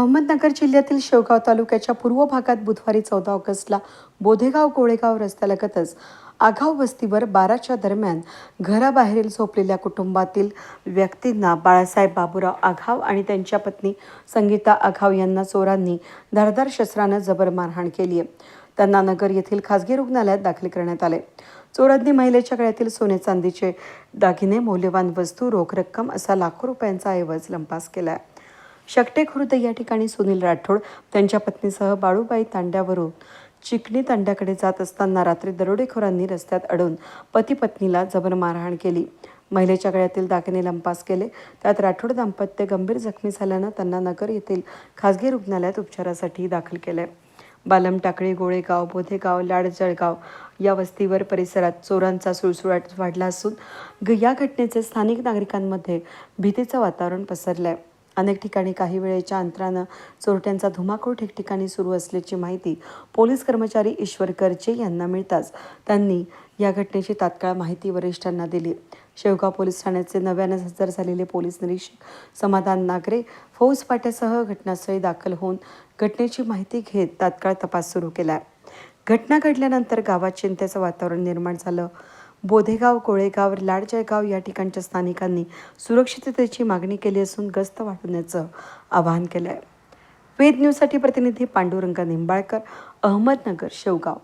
अहमदनगर जिल्ह्यातील शेवगाव तालुक्याच्या पूर्व भागात बुधवारी चौदा ऑगस्टला बोधेगाव गोळेगाव रस्त्यालगतच आघाव वस्तीवर बाराच्या दरम्यान घराबाहेरील झोपलेल्या कुटुंबातील व्यक्तींना बाळासाहेब बाबूराव आघाव आणि त्यांच्या पत्नी संगीता आघाव यांना चोरांनी धारदार शस्त्रानं जबर मारहाण केली आहे. त्यांना नगर येथील खासगी रुग्णालयात दाखल करण्यात आले. चोरांनी महिलेच्या गळ्यातील सोने चांदीचे दागिने मौल्यवान वस्तू रोख रक्कम असा लाखो रुपयांचा ऐवज लंपास केला आहे शकटे खुर्द या ठिकाणी सुनील राठोड त्यांच्या पत्नीसह बाळूबाई तांड्यावरून चिकणी तांड्याकडे जात असताना रात्री दरोडेखोरांनी रस्त्यात अडवून पती पत्नीला जबर मारहाण केली. महिलेच्या गळ्यातील दागिने लंपास केले. त्यात राठोड दाम्पत्य गंभीर जखमी झाल्यानं त्यांना नगर येथील खासगी रुग्णालयात उपचारासाठी दाखल केले. बालम टाकळी गोळेगाव बोधेगाव लाड जळगाव या वस्तीवर परिसरात चोरांचा सुळसुळाट वाढला असून ग- या घटनेचे स्थानिक नागरिकांमध्ये भीतीचं वातावरण पसरलं आहे अनेक ठिकाणी काही वेळेच्या अंतरानं चोरट्यांचा धुमाकूळ ठिकठिकाणी सुरू असल्याची माहिती पोलीस कर्मचारी ईश्वर करचे यांना मिळताच त्यांनी या घटनेची तात्काळ माहिती वरिष्ठांना दिली. शेवगाव पोलीस ठाण्याचे नव्यानं हजर झालेले पोलीस निरीक्षक समाधान नागरे फौज पाट्यासह घटनास्थळी दाखल होऊन घटनेची माहिती घेत तात्काळ तपास सुरू केला. घटना घडल्यानंतर गावात चिंतेचं वातावरण निर्माण झालं. बोधेगाव कोळेगाव लाडजळगाव या ठिकाणच्या स्थानिकांनी सुरक्षिततेची मागणी केली असून गस्त वाढवण्याचं आवाहन केलं आहे वेद न्यूजसाठी प्रतिनिधी पांडुरंग निंबाळकर अहमदनगर शेवगाव.